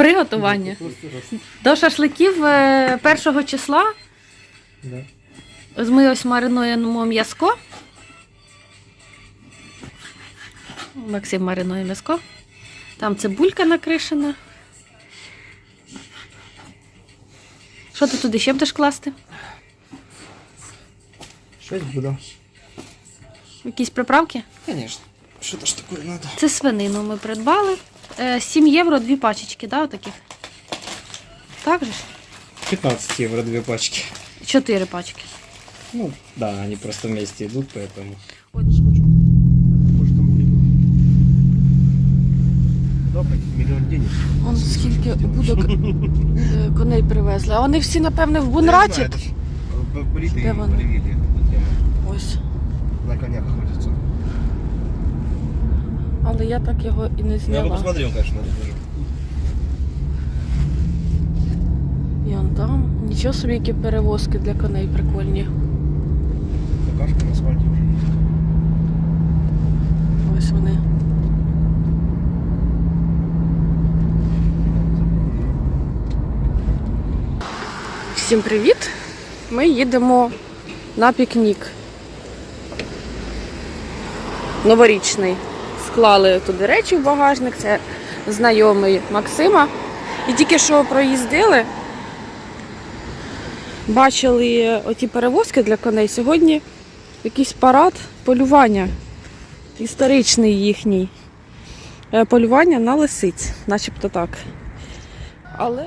Приготування. До шашликів е, першого числа Да. Ось ми ось маринуємо м'язко. Максим маринує м'язко. Там цибулька накришена. Що ти туди ще будеш класти? Щось буде. Якісь приправки? Конечно. Что-то ж такое надо. Це свинину ми придбали. Е, 7 євро дві пачечки, да, отаких? Так же ж? 15 евро две пачки. Чотири пачки. Ну, да, они просто вместе идут, поэтому. Ой. Может, там Да, денег. Он скільки будок е, коней привезли. А вони всі, напевне, в Бунраті. Де вони? Ось. На конях. Але я так його і не Я бы зняла. посмотрел, конечно, на это. І он там. Нічого собі, які перевозки для коней прикольні. Какашка на асфальте уже есть. Ось вони. Всім привіт! Ми їдемо на пікнік. Новорічний. Склали туди речі в багажник, це знайомий Максима. І тільки що проїздили, бачили оті перевозки для коней. Сьогодні якийсь парад полювання історичний їхній. Е, Полювання на лисиць, начебто так. Але.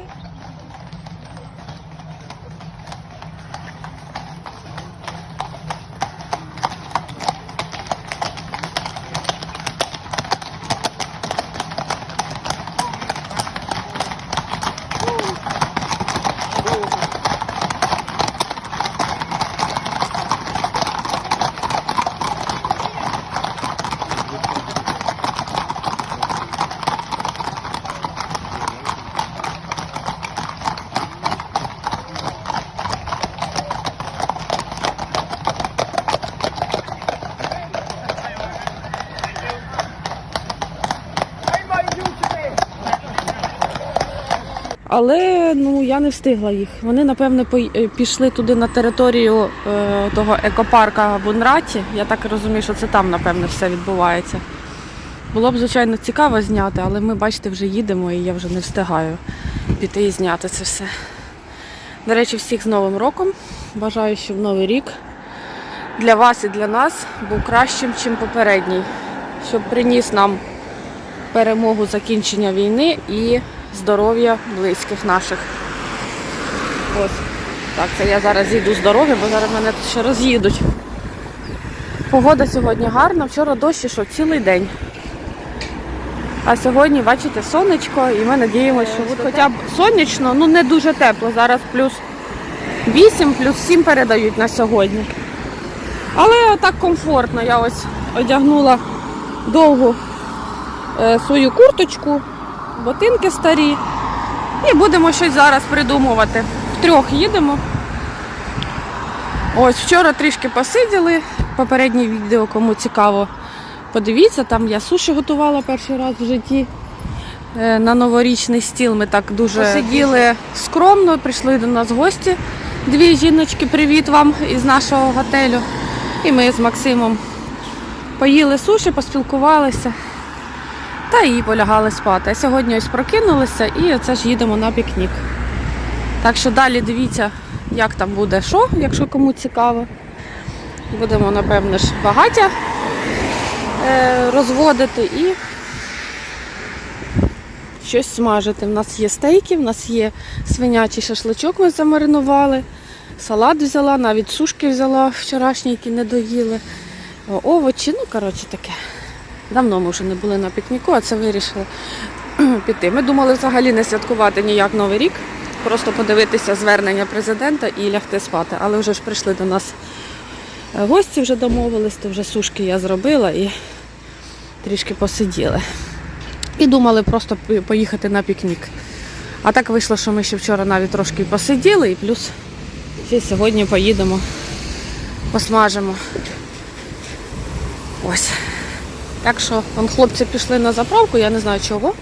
Але ну я не встигла їх. Вони, напевне, пої- е, пішли туди на територію е, того екопарка Бунраті. Я так розумію, що це там, напевне, все відбувається. Було б, звичайно, цікаво зняти, але ми, бачите, вже їдемо і я вже не встигаю піти і зняти це все. До речі, всіх з Новим роком. Бажаю, щоб новий рік для вас і для нас був кращим, ніж попередній. Щоб приніс нам перемогу закінчення війни і здоров'я близьких наших. Ось. Так, це я зараз їду з дороги, бо зараз мене тут ще роз'їдуть. Погода сьогодні гарна, вчора дощ ішов цілий день. А сьогодні, бачите, сонечко, і ми надіємося, що буде хоча б сонячно, ну не дуже тепло. Зараз плюс 8, плюс 7 передають на сьогодні. Але так комфортно. Я ось одягнула довгу е, свою курточку, ботинки старі. І будемо щось зараз придумувати. Втрьох їдемо. Ось вчора трішки посиділи. Попереднє відео, кому цікаво, подивіться, там я суші готувала перший раз в житті. Е, На новорічний стіл ми так дуже посиділи скромно, прийшли до нас гості. Дві жіночки, привіт вам із нашого готелю. І ми з Максимом поїли суші, поспілкувалися та і полягали спати. А сьогодні ось прокинулися і оце ж їдемо на пікнік. Так що далі дивіться, як там буде що, якщо кому цікаво. Будемо, напевно ж, багаття е, розводити і щось смажити. У нас є стейки, в нас є свинячий шашличок, ми замаринували, салат взяла, навіть сушки взяла вчорашні, які не доїли. Овочі, ну коротше таке. Давно ми вже не були на пікніку, а це вирішили піти. Ми думали взагалі не святкувати ніяк Новий рік, просто подивитися звернення президента і лягти спати. Але вже ж прийшли до нас е, гості, вже домовились, то вже сушки я зробила і трішки посиділи. І думали просто поїхати на пікнік. А так вийшло, що ми ще вчора навіть трошки посиділи, і плюс ще сьогодні поїдемо, посмажимо. Ось. Так що вон хлопці пішли на заправку, я не знаю чого.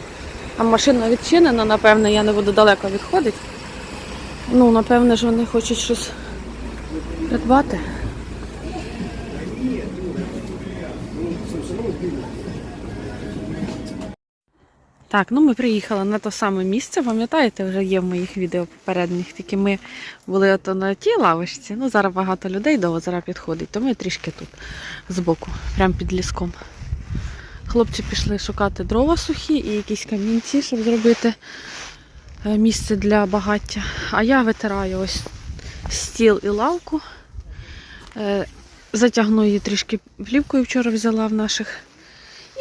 А машина відчинена, напевне, я не буду далеко відходити. Ну, напевне ж вони хочуть щось придбати. Так, ну ми приїхали на те саме місце, пам'ятаєте, вже є в моїх відео попередніх, тільки ми були ото на тій лавочці. Ну, зараз багато людей до озера підходить, то ми трішки тут збоку, прямо під ліском. Хлопці пішли шукати дрова сухі і якісь камінці, щоб зробити е, місце для багаття. А я витираю ось стіл і лавку. Е, Затягну її трішки плівкою вчора взяла в наших.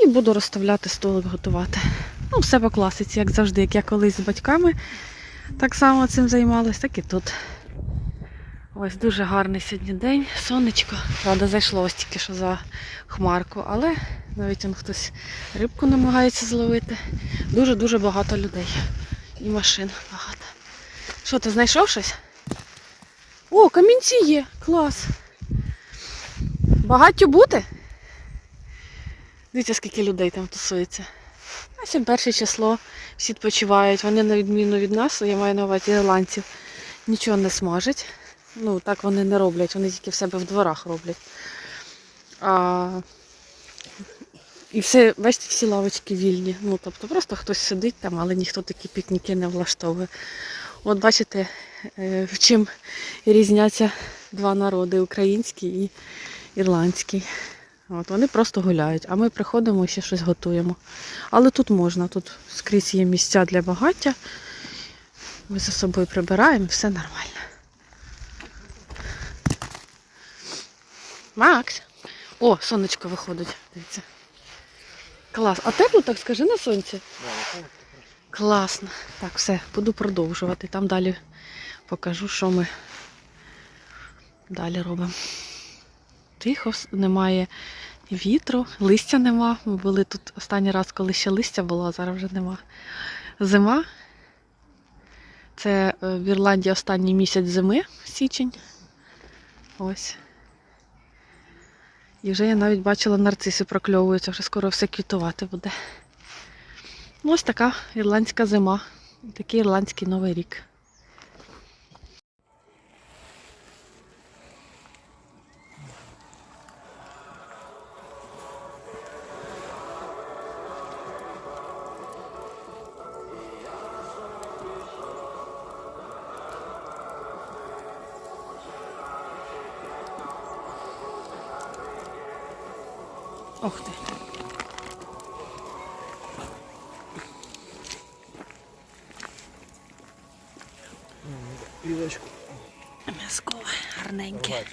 І буду розставляти столик, готувати. Ну, все по класиці, як завжди, як я колись з батьками так само цим займалась, так і тут. Ось дуже гарний сьогодні день, сонечко. Правда, зайшло ось тільки що за хмарку, але навіть он хтось рибку намагається зловити. Дуже-дуже багато людей. І машин багато. Що, ти знайшов щось? О, камінці є! Клас! Багаттю бути? Дивіться, скільки людей там тусується. А сьогодні перше число, всі відпочивають. Вони, на відміну від нас, я маю на увазі ірландців, нічого не смажать. Ну, так вони не роблять, вони тільки в себе в дворах роблять. А... І все, бачите, всі лавочки вільні. Ну, тобто просто хтось сидить там, але ніхто такі пікніки не влаштовує. От бачите, е, в чим різняться два народи український і ірландський. От, вони просто гуляють, а ми приходимо і ще щось готуємо. Але тут можна, тут скрізь є місця для багаття. Ми за собою прибираємо, все нормально. Макс! О, сонечко виходить, дивіться. Клас. А тепло так скажи на сонці? Класно. Так, все, буду продовжувати. Там далі покажу, що ми далі робимо. Тихо, немає вітру, листя нема. Ми були тут останній раз, коли ще листя було, а зараз вже нема. Зима. Це е, в Ірландії останній місяць зими, січень. Ось. І вже я навіть бачила нарциси прокльовуються, вже скоро все квітувати буде. Ну, ось така ірландська зима. Такий ірландський новий рік. Ох ти. Пилочку. М'язкове, гарненьке.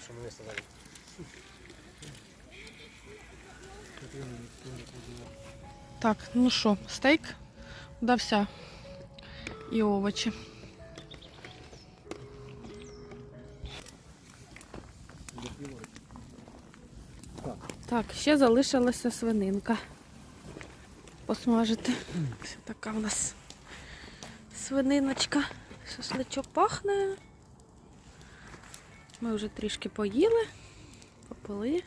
Так, ну що, стейк вдався і овочі. Так, ще залишилася свининка. Посмажити. Ось така у нас свининочка. Шашличок пахне. Ми вже трішки поїли, попили.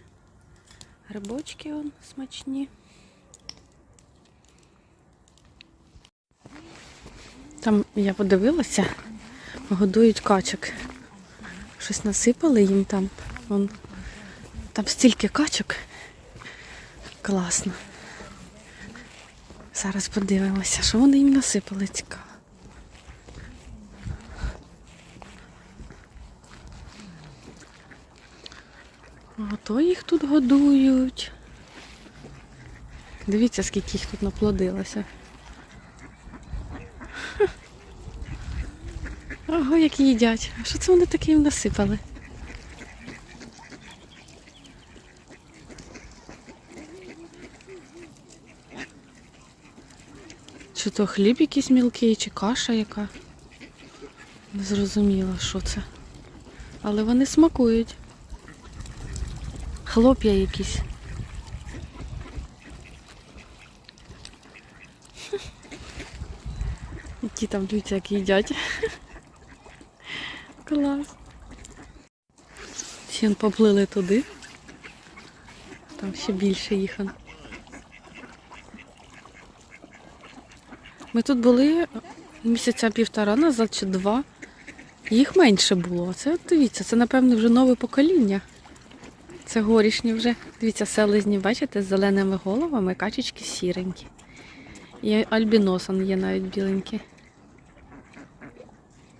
Грибочки он смачні. Там я подивилася, годують качок. Щось насипали їм там. Вон, там стільки качок. Класно. Зараз подивимося, що вони їм насипали цікаво. Ото їх тут годують. Дивіться, скільки їх тут наплодилося. Ого, які їдять. А що це вони таке їм насипали? Чи то хліб якийсь мілкий, чи каша яка? Не зрозуміла, що це. Але вони смакують. Хлоп'я якісь. Які там дивіться, як їдять. Клас. Ще поплили туди. Там ще більше їх. Ми тут були місяця півтора назад чи два. Їх менше було. Це дивіться, це напевно вже нове покоління. Це горішні вже. Дивіться, селезні, бачите, з зеленими головами, качечки сіренькі. І альбіносан є навіть біленькі.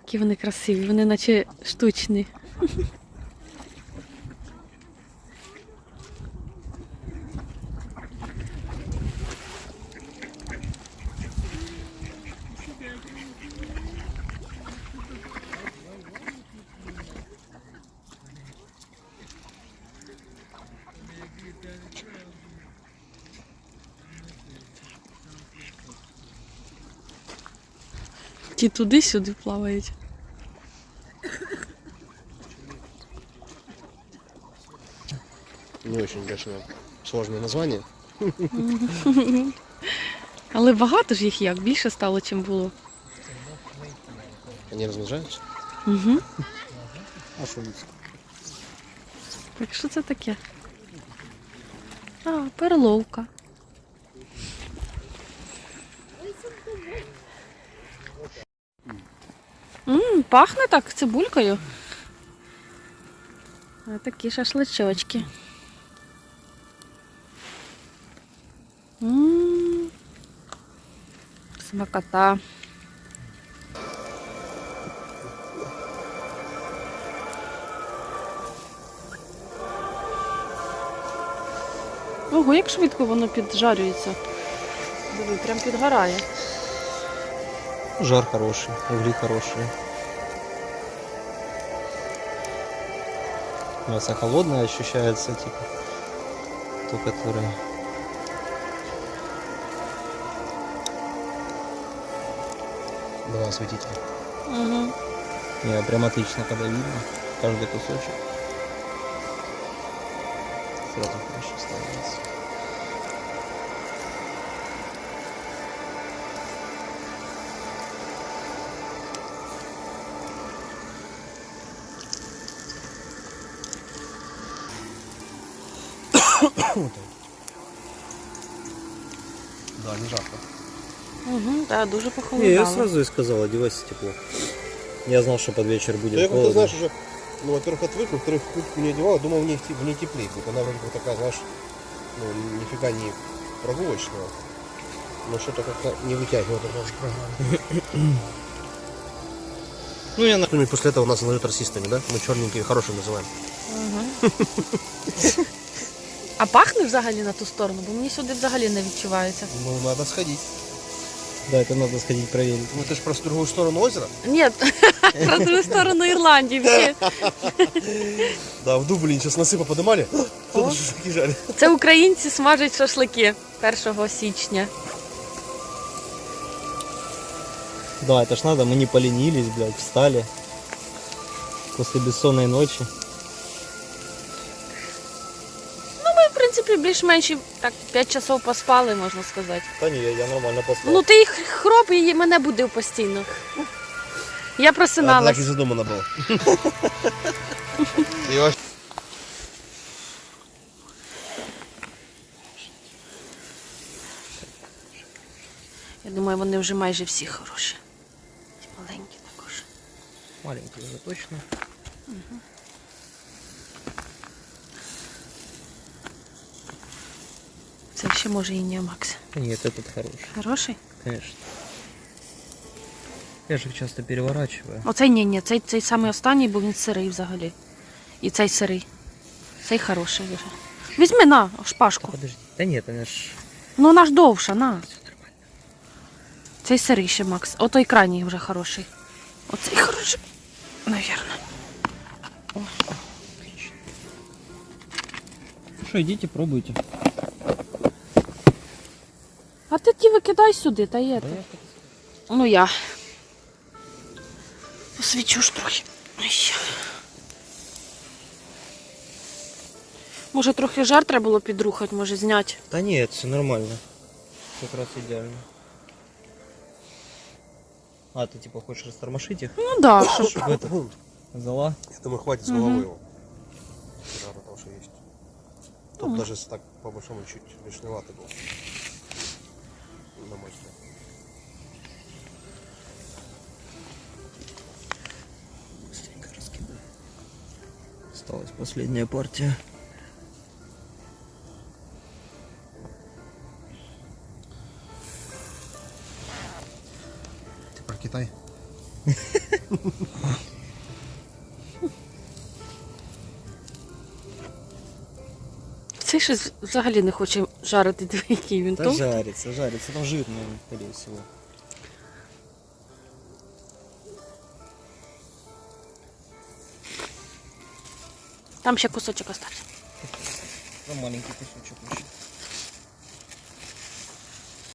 Які вони красиві, вони наче штучні. Ті туди-сюди плавають. Не очень, конечно, сложное название. Але багато ж їх як, більше стало, чим було. Они размножаются. Угу. А что есть? Так що це таке? А, перловка. Мм, пахне так цибулькою. А такі шашличочки. Мм. Смакота. Ого, як швидко воно піджарюється. Диви, прям підгорає. Жар хороший, угли хорошие. Мясо холодное ощущается, типа. То, которое... Два осветителя. Угу. Не, прям отлично, когда видно. Каждый кусочек. Сразу хорошо становится. Да, не жарко. Угу, так, дуже Не, я похолодало. сразу и сказал, одевайся тепло. Я знал, что под вечер будет Да я как-то, холодно. знаешь, уже, ну, во-первых, отвык, во-вторых, куртку не одевал, думал, в ней, в ней теплее будет. Она вроде бы такая, знаешь, ну, нифига не прогулочная. Но что-то как-то не вытягивает. Ну, я на... Ну после этого нас назовут расистами, да? Мы черненькие хорошие называем. Угу. А пахне взагалі на ту сторону, бо мені сюди взагалі не відчувається. Ну, надо сходить. Да, это надо сходить проверить. Ну, ты же просто другую сторону озера. Ні, про другу сторону Ірландії всі. Да, в Дублине сейчас насыпа подымали. О. Тут шашлыки жарят. Це українці смажать шашлики 1 січня. Да, это ж надо, мы не поленились, блядь, встали. После бессонной ночи. Принципі, більш-менш так 5 часов поспали, можна сказати. Да не, я нормально поспал. Ну ти їх хроп і мене будив постійно. Я просиналась. дома набрал. И вообще- Я думаю, вони вже майже всі хороші. Ті Маленькі також. Маленький уже точно. Це ще може і не Макс. Нет, этот хороший, Хороший? конечно. Я же их часто переворачиваю. Оцей ні, ні, цей, цей самий останній, бо він сирий взагалі. І цей сирий. Цей хороший вже. Візьми на шпажку. Подожди. Да нет, она ж... Ну вона ж довша, на. Цей сирий ще Макс. Отой крайній вже хороший. Оцей хороший. Навірно. Ну что, идите, пробуйте. А ти ті викидай сюди, та є. Да я Ну я. Посвічу ж трохи. Ай. Може трохи жар треба було підрухати, може зняти. Да нет, все нормально. Как раз идеально. А, ты типа хочешь растормошить их? Ну да, щоб. Чтоб это, зала? Я думаю, хватит с Мгм. головы его. Да, потому что есть. Тут Мгм. даже с- так, по большому, чуть лишневатый был. Последняя партия. Ты про Китай? Цей щось взагалі не хоче жарити диви, який він Да тут. жарится, жарится. Там жирный, скорее всего. Там ще кусочок остався. Там маленький кусочек еще.